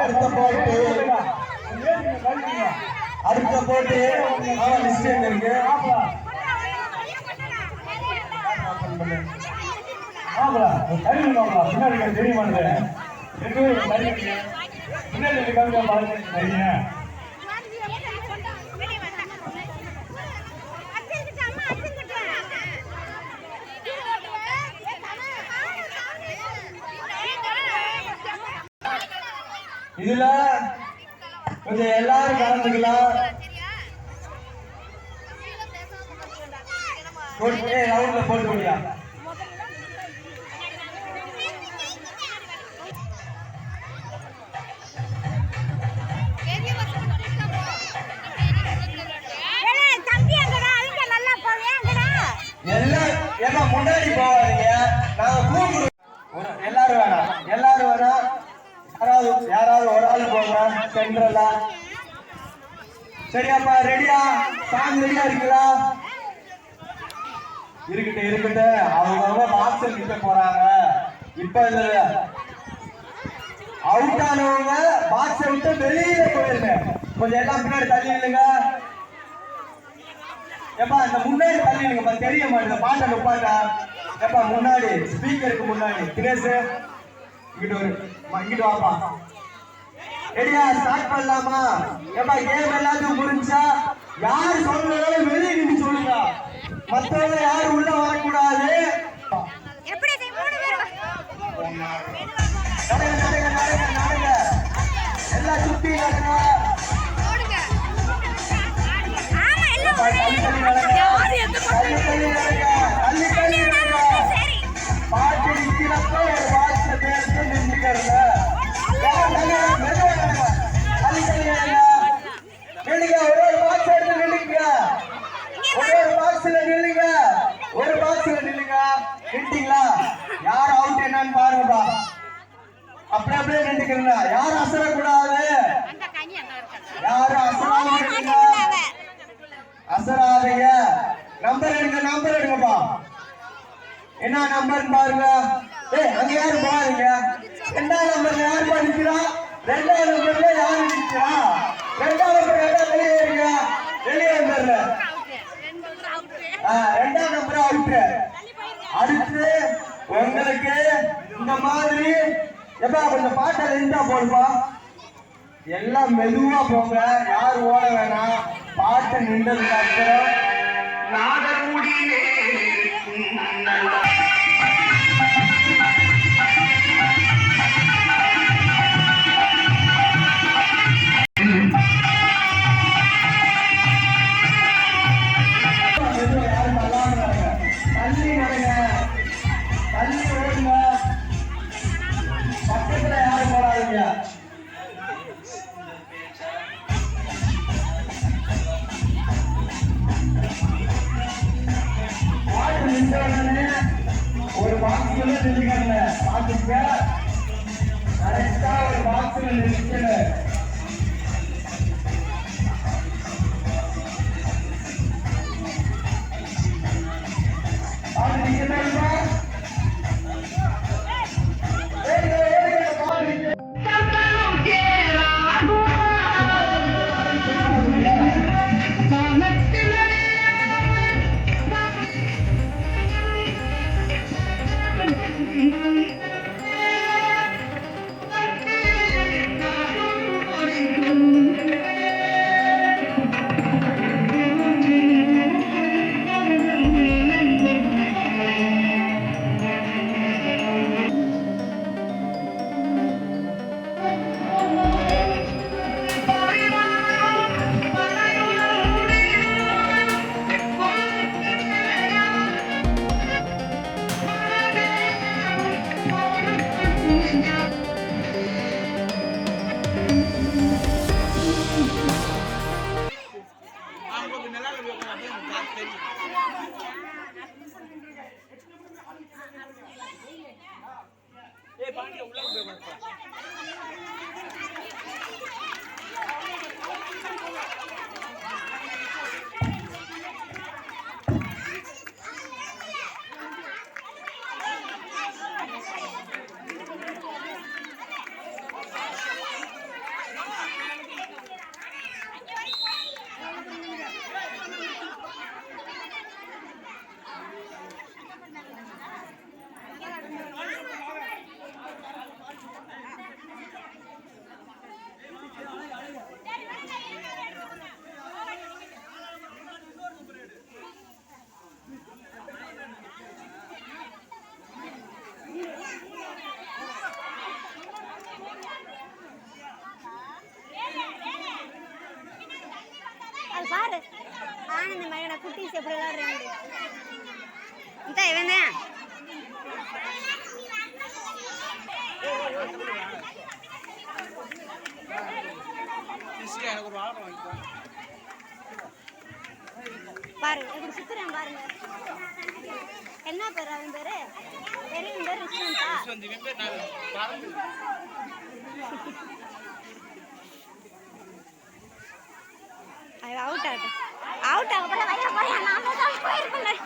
அடுத்த போட்டு அடுத்த போட்டு ஆமா மிஸ்டேக் இருக்கு. ஆமாடா, ஒரு கருவி பின்னாடி தெரியுமா இருக்கு. பின்னாடி இருக்க பாருங்க, இதுல கொஞ்சம் எல்லாரும் கலந்துக்கலாம். போட்டு ரவுண்ட்ல போட்டு முடியா சென்ட்ரலா சரியாப்பா ரெடியா சாங் ரெடியா இருக்குதா இருக்கட்டும் இருக்கட்டும். அவங்க அவங்க பாக்ஸர் கிட்ட போறாங்க. இப்ப இல்ல அவுட் ஆனவங்க பாக்ஸை விட்டு வெளியில போயிருங்க. கொஞ்சம் எல்லாம் பின்னாடி தள்ளி இல்லைங்க ஏப்பா இந்த முன்னாடி தள்ளி நில்லுங்கப்பா. தெரிய மாட்டேங்குது. பாட்டை நிப்பாட்டா ஏப்பா முன்னாடி ஸ்பீக்கருக்கு முன்னாடி. தினேஷ் இங்கிட்டு ஒரு இங்கிட்டு வாப்பா. ரெடியா ஸ்டார்ட் பண்ணலாமா? ஏப்பா கேம் எல்லாத்தையும் புரிஞ்சா யார் சொல்றதாலும் வெளியே நின்று சொல்லுங்க. மத்தவங்க யாரும் உள்ள வரக்கூடாது. எப்படி நீ மூணு பேர்? நடங்க அப்படியே அப்படியே நின்றுக்கிறீங்க யாரும் அசரக்கூடாது. யாரும் அசராம நில்லுங்க அசராதீங்க. நம்பர் எடுங்க நம்பர் எடுங்கப்பா. என்ன நம்பர் பாருங்க. ஏய் அங்க யாரு பாருங்க ரெண்டாம் நம்பர்ல யார் படிக்கிறா ரெண்டாம் நம்பர்ல யாரு நிக்கிறா ரெண்டாம் நம்பர் ரெண்டாம் வெளியே இருங்க வெளியே வந்துடுற ஆ, ரெண்டாம் நம்பர் அவுட்டு அடுத்து உங்களுக்கு இந்த மாதிரி எப்பா கொஞ்சம் பாட்டை இருந்தா போடுப்பா. எல்லாம் மெதுவா போங்க. யார் ஓட வேணாம் பாட்டு நின்றதுக்கு அப்புறம் நாகமுடியிலே பாக்ஸ்ல நின்றுக்கல பாத்துக்க கரெக்டா ஒரு பாக்ஸ்ல நிற்கல ஏய் பாண்டிய உள்ள போய் பாப்பா பாரு எப்படி சுத்துறேன் பாருங்க என்ன பேர் அவன் பேரு? பெரியவன் பேர் ரிஷ்வந்தா அவுட் ஆகட்டும் அவுட் ஆக போல போறேன் நான் தான் போயிருப்பேன்